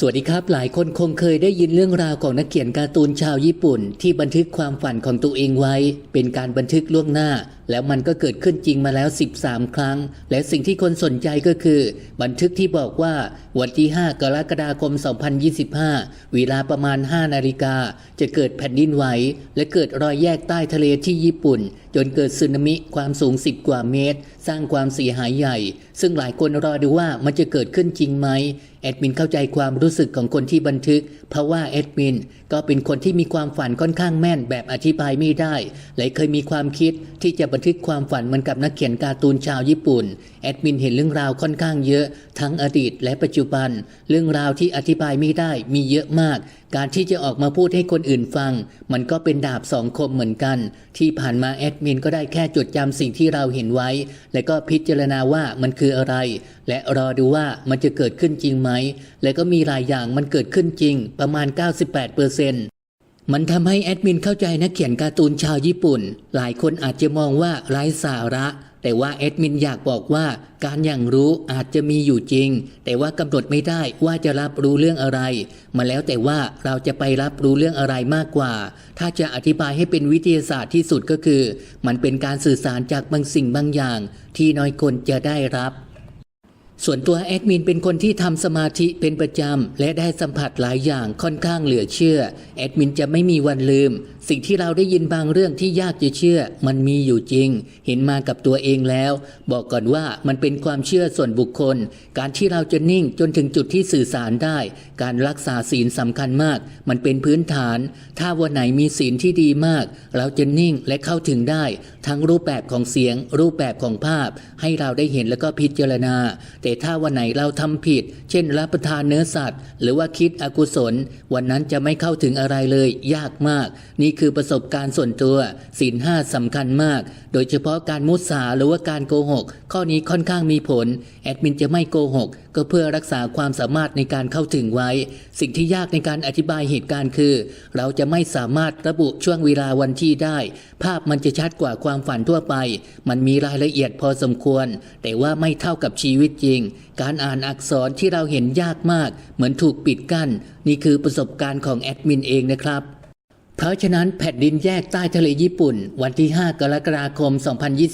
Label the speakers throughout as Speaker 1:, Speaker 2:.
Speaker 1: สวัสดีครับ หลายคนคงเคยได้ยินเรื่องราวของนักเขียนการ์ตูนชาวญี่ปุ่น ที่บันทึกความฝันของตัวเองไว้ เป็นการบันทึกล่วงหน้า แล้วมันก็เกิดขึ้นจริงมาแล้ว 13 ครั้ง และสิ่งที่คนสนใจก็คือ บันทึกที่บอกว่าวันที่ 5 กรกฎาคม 2025 เวลาประมาณ 5 นาฬิกา จะเกิดแผ่นดินไหว และเกิดรอยแยกใต้ทะเลที่ญี่ปุ่น จนเกิดสึนามิความสูง 10 กว่าเมตร สร้างความเสียหายใหญ่ ซึ่งหลายคนรอดูว่ามันจะเกิดขึ้นจริงไหมแอดมินเข้าใจความรู้สึกของคนที่บันทึก เพราะว่าแอดมินก็เป็นคนที่มีความฝันค่อนข้างแม่นแบบอธิบายไม่ได้และเคยมีความคิดที่จะบันทึกความฝันเหมือนกับนักเขียนการ์ตูนชาวญี่ปุ่น แอดมินเห็นเรื่องราวค่อนข้างเยอะ ทั้งอดีตและปัจจุบัน เรื่องราวที่อธิบายไม่ได้มีเยอะมาก การที่จะออกมาพูดให้คนอื่นฟัง มันก็เป็นดาบสองคมเหมือนกัน ที่ผ่านมาแอดมินก็ได้แค่จดจำสิ่งที่เราเห็นไว้ และก็พิจารณาว่ามันคืออะไร และรอดูว่ามันจะเกิดขึ้นจริงไหม และก็มีหลายอย่างมันเกิดขึ้นจริงประมาณ 98%มันทำให้แอดมินเข้าใจนักเขียนการ์ตูนชาวญี่ปุ่น หลายคนอาจจะมองว่าไร้สาระ แต่ว่าแอดมินอยากบอกว่าการอย่างรู้อาจจะมีอยู่จริง แต่ว่ากำหนดไม่ได้ว่าจะรับรู้เรื่องอะไร มาแล้วแต่ว่าเราจะไปรับรู้เรื่องอะไรมากกว่า ถ้าจะอธิบายให้เป็นวิทยาศาสตร์ที่สุดก็คือ มันเป็นการสื่อสารจากบางสิ่งบางอย่าง ที่น้อยคนจะได้รับ ส่วนตัวแอดมินเป็นคนที่ทำสมาธิเป็นประจำ และได้สัมผัสหลายอย่างค่อนข้างเหลือเชื่อ แอดมินจะไม่มีวันลืม สิ่งที่เราได้ยินบางเรื่องที่ยากจะเชื่อ มันมีอยู่จริง เห็นมากับตัวเองแล้ว บอกก่อนว่ามันเป็นความเชื่อส่วนบุคคล การที่เราจะนิ่งจนถึงจุดที่สื่อสารได้ การรักษาศีลสำคัญมาก มันเป็นพื้นฐาน ถ้าวันไหนมีศีลที่ดีมาก เราจะนิ่งและเข้าถึงได้ ทั้งรูปแบบของเสียง รูปแบบของภาพ ให้เราได้เห็นแล้วก็พิจารณาแต่ถ้าวันไหนเราทำผิด เช่นรับประทานเนื้อสัตว์ หรือว่าคิดอกุศล วันนั้นจะไม่เข้าถึงอะไรเลย ยากมาก นี่คือประสบการณ์ส่วนตัวศีลห้าสำคัญมาก โดยเฉพาะการมุสาหรือว่าการโกหก ข้อนี้ค่อนข้างมีผล แอดมินจะไม่โกหก ก็เพื่อรักษาความสามารถในการเข้าถึงไว้ สิ่งที่ยากในการอธิบายเหตุการณ์คือ เราจะไม่สามารถระบุช่วงเวลาวันที่ได้ ภาพมันจะชัดกว่าความฝันทั่วไป มันมีรายละเอียดพอสมควร แต่ว่าไม่เท่ากับชีวิตจริงการอ่านอักษรที่เราเห็นยากมาก เหมือนถูกปิดกั้น นี่คือประสบการณ์ของแอดมินเองนะครับ เพราะฉะนั้นแผ่นดินแยกใต้ทะเลญี่ปุ่น วันที่ 5 กรกฎาคม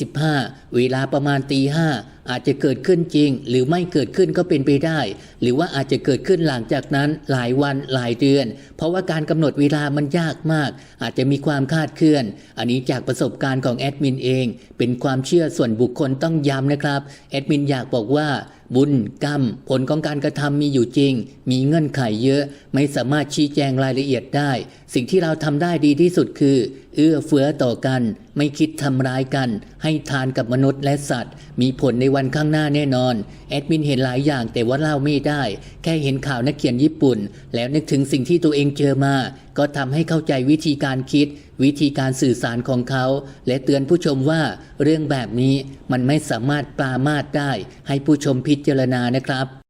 Speaker 1: 2025 เวลาประมาณตีห้าอาจจะเกิดขึ้นจริง หรือไม่เกิดขึ้นก็เป็นไปได้ หรือว่าอาจจะเกิดขึ้นหลังจากนั้นหลายวันหลายเดือน เพราะว่าการกำหนดเวลามันยากมาก อาจจะมีความคาดเคลื่อน อันนี้จากประสบการณ์ของแอดมินเอง เป็นความเชื่อส่วนบุคคลต้องย้ำนะครับแอดมินอยากบอกว่าบุญกรรม ผลของการกระทำมีอยู่จริง มีเงื่อนไขเยอะ ไม่สามารถชี้แจงรายละเอียดได้ สิ่งที่เราทำได้ดีที่สุดคือ เอื้อเฟื้อต่อกัน ไม่คิดทำร้ายกัน ให้ทานกับมนุษย์และสัตว์ มีผลในวันข้างหน้าแน่นอน แอดมินเห็นหลายอย่างแต่ว่าเล่าไม่ได้ แค่เห็นข่าวนักเขียนญี่ปุ่น แล้วนึกถึงสิ่งที่ตัวเองเจอมา ก็ทำให้เข้าใจวิธีการคิด วิธีการสื่อสารของเขา และเตือนผู้ชมว่าเรื่องแบบนี้มันไม่สามารถปรามาสได้ ให้ผู้ชมพิจารณานะครับ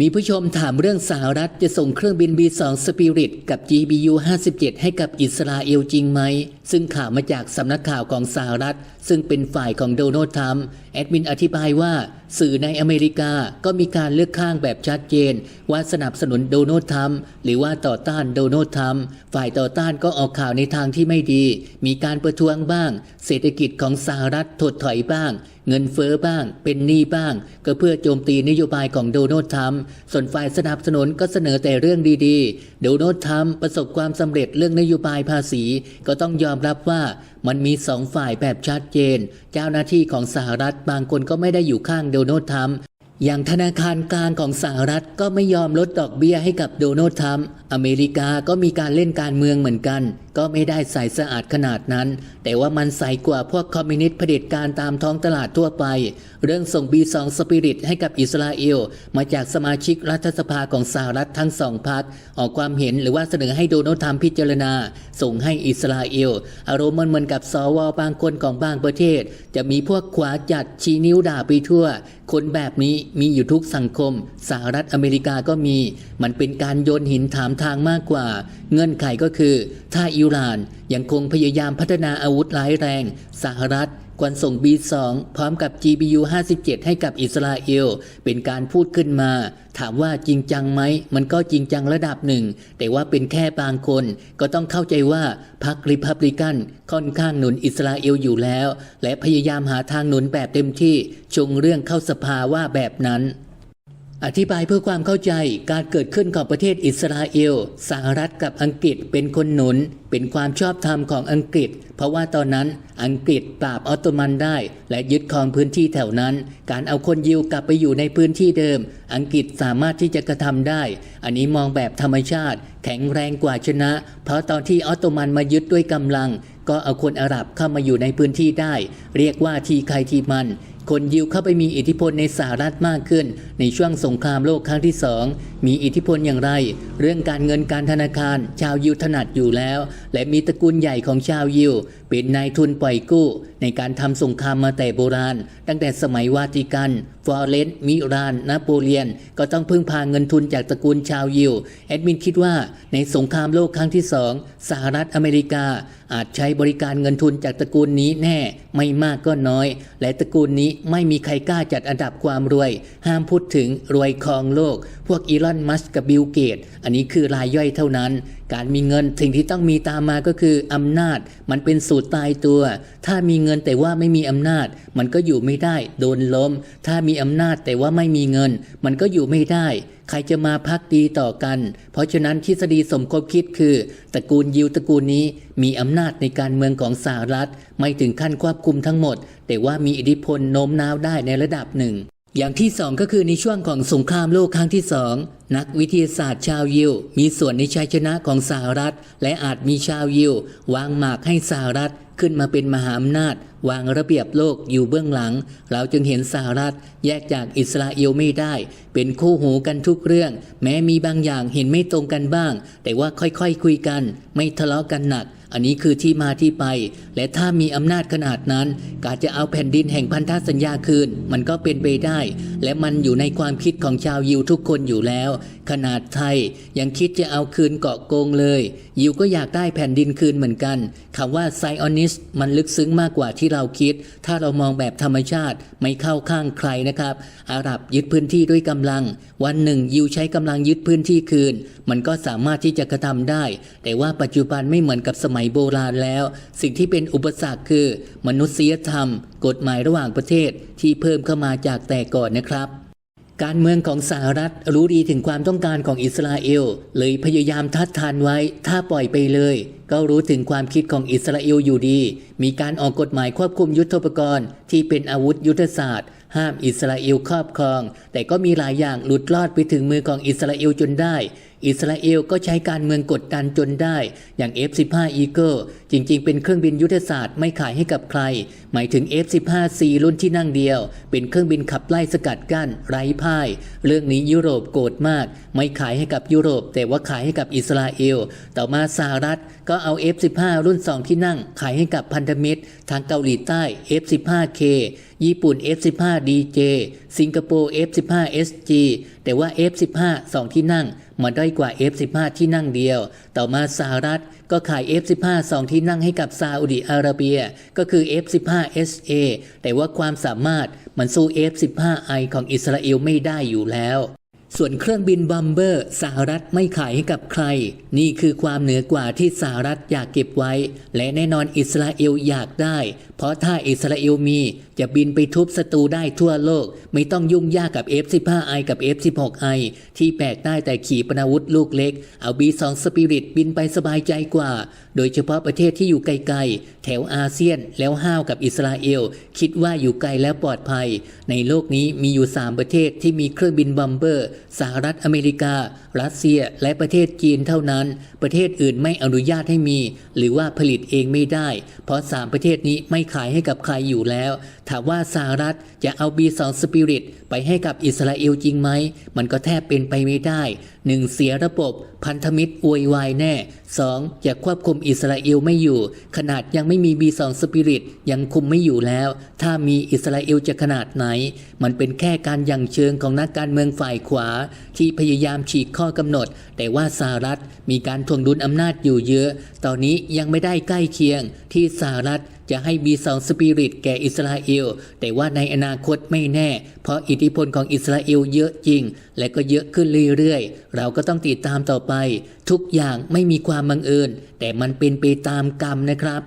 Speaker 1: มีผู้ชมถามเรื่องสหรัฐจะส่งเครื่องบิน B2 Spirit กับ GBU 57 ให้กับอิสราเอลจริงไหม ซึ่งข่าวมาจากสำนักข่าวของสหรัฐ ซึ่งเป็นฝ่ายของโดนัลด์ทรัมป์แอดมินอธิบายว่าสื่อในอเมริกาก็มีการเลือกข้างแบบชัดเจน ว่าสนับสนุนโดนัลด์ทรัมป์หรือว่าต่อต้านโดนัลด์ทรัมป์ฝ่ายต่อต้านก็ออกข่าวในทางที่ไม่ดี มีการประท้วงบ้าง เศรษฐกิจของสหรัฐถดถอยบ้าง เงินเฟ้อบ้าง เป็นหนี้บ้าง ก็เพื่อโจมตีนโยบายของโดนัลด์ทรัมป์ส่วนฝ่ายสนับสนุนก็เสนอแต่เรื่องดีๆ โดนัลด์ทรัมป์ประสบความสำเร็จเรื่องนโยบายภาษี ก็ต้องยอมรับว่า มันมีสองฝ่ายแบบชัดเจน เจ้าหน้าที่ของสหรัฐบางคนก็ไม่ได้อยู่ข้างโดนัลด์ทรัมป์อย่างธนาคารกลางของสหรัฐก็ไม่ยอมลดดอกเบี้ยให้กับโดนัลด์ทรัมป์อเมริกาก็มีการเล่นการเมืองเหมือนกัน ก็ไม่ได้ใสสะอาดขนาดนั้น แต่ว่ามันใสกว่าพวกคอมมิวนิสต์เผด็จการตามท้องตลาดทั่วไป เรื่องส่ง B2 Spirit ให้กับอิสราเอล มาจากสมาชิกรัฐสภาของสหรัฐทั้งสองพรรคออกความเห็นหรือว่าเสนอให้โดนัลด์ทรัมป์พิจารณา ส่งให้อิสราเอล อารมณ์มันเหมือนกับสวบางคนของบางประเทศ จะมีพวกขวาจัดชี้นิ้วด่าไปทั่ว คนแบบนี้มีอยู่ทุกสังคม สหรัฐอเมริกาก็มี มันเป็นการโยนหินถามทางมากกว่า เงื่อนไขก็คือ ถ้าอิหร่านยังคงพยายามพัฒนาอาวุธร้ายแรง สหรัฐควรส่ง B2 พร้อมกับ GBU 57 ให้กับอิสราเอล เป็นการพูดขึ้นมา ถามว่าจริงจังไหม มันก็จริงจังระดับหนึ่ง แต่ว่าเป็นแค่บางคน ก็ต้องเข้าใจว่าพรรคริพับลิกันค่อนข้างหนุนอิสราเอลอยู่แล้ว และพยายามหาทางหนุนแบบเต็มที่ชงเรื่องเข้าสภาว่าแบบนั้น อธิบายเพื่อความเข้าใจการเกิดขึ้นของประเทศอิสราเอลสหรัฐกับอังกฤษเป็นคนหนุน เป็นความชอบธรรมของอังกฤษ เพราะว่าตอนนั้นอังกฤษปราบออตโตมันได้ และยึดครองพื้นที่แถวนั้น การเอาคนยิวกลับไปอยู่ในพื้นที่เดิม อังกฤษสามารถที่จะกระทำได้ อันนี้มองแบบธรรมชาติ แข็งแรงกว่าชนะ เพราะตอนที่ออตโตมันมายึดด้วยกำลัง ก็เอาคนอาหรับเข้ามาอยู่ในพื้นที่ได้ เรียกว่าทีใครทีมัน คนยิวเข้าไปมีอิทธิพลในสหรัฐมากขึ้น ในช่วงสงครามโลกครั้งที่สองมีอิทธิพลอย่างไร เรื่องการเงินการธนาคาร ชาวยิวถนัดอยู่แล้ว และมีตระกูลใหญ่ของชาวยิว เป็นนายทุนปล่อยกู้ ในการทำสงครามมาแต่โบราณ ตั้งแต่สมัยวาติกัน ฟลอเรนซ์มิรานนโปเลียน ก็ต้องพึ่งพาเงินทุนจากตระกูลชาวยิวแอดมินคิดว่าในสงครามโลกครั้งที่สองสหรัฐอเมริกา อาจใช้บริการเงินทุนจากตระกูลนี้แน่ ไม่มากก็น้อย และตระกูลนี้ไม่มีใครกล้าจัดอันดับความรวย ห้ามพูดถึงรวยครองโลก พวกอีลอนมัสก์กับบิลเกต อันนี้คือรายย่อยเท่านั้น การมีเงินสิ่งที่ต้องมีตามมาก็คืออำนาจ มันเป็นสูตรตายตัว ถ้ามีเงินแต่ว่าไม่มีอำนาจ มันก็อยู่ไม่ได้ โดนล้ม ถ้ามีอำนาจแต่ว่าไม่มีเงิน มันก็อยู่ไม่ได้ ใครจะมาพักดีต่อกัน เพราะฉะนั้นทฤษฎีสมคบคิดคือตระกูลยิวตระกูลนี้ มีอำนาจในการเมืองของสหรัฐ ไม่ถึงขั้นควบคุมทั้งหมด แต่ว่ามีอิทธิพลโน้มน้าวได้ในระดับหนึ่ง อย่างที่สองก็คือในช่วงของสงครามโลกครั้งที่สองนักวิทยาศาสตร์ชาวยิว มีส่วนในชัยชนะของสหรัฐ และอาจมีชาวยิว วางหมากให้สหรัฐขึ้นมาเป็นมหาอำนาจ วางระเบียบโลกอยู่เบื้องหลัง เราจึงเห็นสหรัฐแยกจากอิสราเอลไม่ได้ เป็นคู่หูกันทุกเรื่อง แม้มีบางอย่างเห็นไม่ตรงกันบ้าง แต่ว่าค่อยๆคคุยกัน ไม่ทะเลาะกันหนัก อันนี้คือที่มาที่ไป และถ้ามีอำนาจขนาดนั้น การจะเอาแผ่นดินแห่งพันธสัญญาคืน มันก็เป็นไปได้ และมันอยู่ในความคิดของชาวยิวทุกคนอยู่แล้ว ขนาดไทยยังคิดจะเอาคืนเกาะโกงเลย ยิวก็อยากได้แผ่นดินคืนเหมือนกันคำว่าไซออนิสมันลึกซึ้งมากกว่าที่เราคิด ถ้าเรามองแบบธรรมชาติไม่เข้าข้างใครนะครับ อาหรับยึดพื้นที่ด้วยกำลัง วันหนึ่งยิวใช้กำลังยึดพื้นที่คืน มันก็สามารถที่จะกระทำได้ แต่ว่าปัจจุบันไม่เหมือนกับสมัยมัยโบราณแล้ว สิ่งที่เป็นอุปสรรคคือ มนุษยธรรม กฎหมายระหว่างประเทศที่เพิ่มเข้ามาจากแต่ก่อนนะครับการเมืองของสหรัฐรู้ดีถึงความต้องการของอิสราเอล เลยพยายามทัดทานไว้ ถ้าปล่อยไปเลย ก็รู้ถึงความคิดของอิสราเอลอยู่ดี มีการออกกฎหมายควบคุมยุทธปกรณ์ ที่เป็นอาวุธยุทธศาสตร์ ห้ามอิสราเอลครอบครอง แต่ก็มีหลายอย่างหลุดรอดไปถึงมือของอิสราเอลจนได้อิสราเอลก็ใช้การเมืองกดดันจนได้ อย่าง F-15 Eagle จริง ๆ เป็นเครื่องบินยุทธศาสตร์ไม่ขายให้กับใคร หมายถึง F-15C รุ่นที่นั่งเดียว เป็นเครื่องบินขับไล่สกัดกั้น ไร้พ่าย เรื่องนี้ยุโรปโกรธมาก ไม่ขายให้กับยุโรป แต่ว่าขายให้กับอิสราเอล ต่อมาสหรัฐก็เอา F-15 รุ่น 2 ที่นั่ง ขายให้กับพันธมิตร ทางเกาหลีใต้ F-15K ญี่ปุ่น F-15DJ สิงคโปร์ F-15SG แต่ว่า F-15 2 ที่นั่งมาด้อยกว่า F-15 ที่นั่งเดียว ต่อมาสหรัฐก็ขาย F-15 2 ที่นั่งให้กับซาอุดิอาระเบีย ก็คือ F-15SA แต่ว่าความสามารถมันสู้ F-15I ของอิสราเอลไม่ได้อยู่แล้ว ส่วนเครื่องบินบอมเบอร์สหรัฐไม่ขายให้กับใคร นี่คือความเหนือกว่าที่สหรัฐอยากเก็บไว้ และแน่นอนอิสราเอลอยากได้ เพราะถ้าอิสราเอลมีจะบินไปทุบศัตรูได้ทั่วโลก ไม่ต้องยุ่งยากกับ F-15I กับ F-16I ที่แปลกได้แต่ขี่ปนาวุธลูกเล็ก เอา B2 Spirit บินไปสบายใจกว่า โดยเฉพาะประเทศที่อยู่ไกลๆ แถวอาเซียนแล้วห้าวกับอิสราเอล คิดว่าอยู่ไกลแล้วปลอดภัย ในโลกนี้มีอยู่ 3 ประเทศที่มีเครื่องบินบอมเบอร์สหรัฐอเมริกา รัสเซีย และประเทศจีนเท่านั้น ประเทศอื่นไม่อนุญาตให้มี หรือว่าผลิตเองไม่ได้ เพราะ 3 ประเทศนี้ไม่ขายให้กับใครอยู่แล้ว ถามว่าสหรัฐจะเอา B2 Spirit ไปให้กับอิสราเอลจริงไหม มันก็แทบเป็นไปไม่ได้ 1. เสียระบบพันธมิตรอวยวายแน่ 2. จะควบคุมอิสราเอลไม่อยู่ ขนาดยังไม่มี B2 Spirit ยังคุมไม่อยู่แล้ว ถ้ามีอิสราเอลจะขนาดไหน มันเป็นแค่การยังเชิงของนักการเมืองฝ่ายขวา ที่พยายามฉีกข้อกำหนด แต่ว่าสหรัฐมีการทวงดุลอำนาจอยู่เยอะ ตอนนี้ยังไม่ได้ใกล้เคียงที่สหรัฐ จะให้มีสองสปิริตแก่อิสราเอล แต่ว่าในอนาคตไม่แน่ เพราะอิทธิพลของอิสราเอลเยอะจริง และก็เยอะขึ้นเรื่อยๆ เราก็ต้องติดตามต่อไป ทุกอย่างไม่มีความบังเอิญ แต่มันเป็นไปตามกรรมนะครับ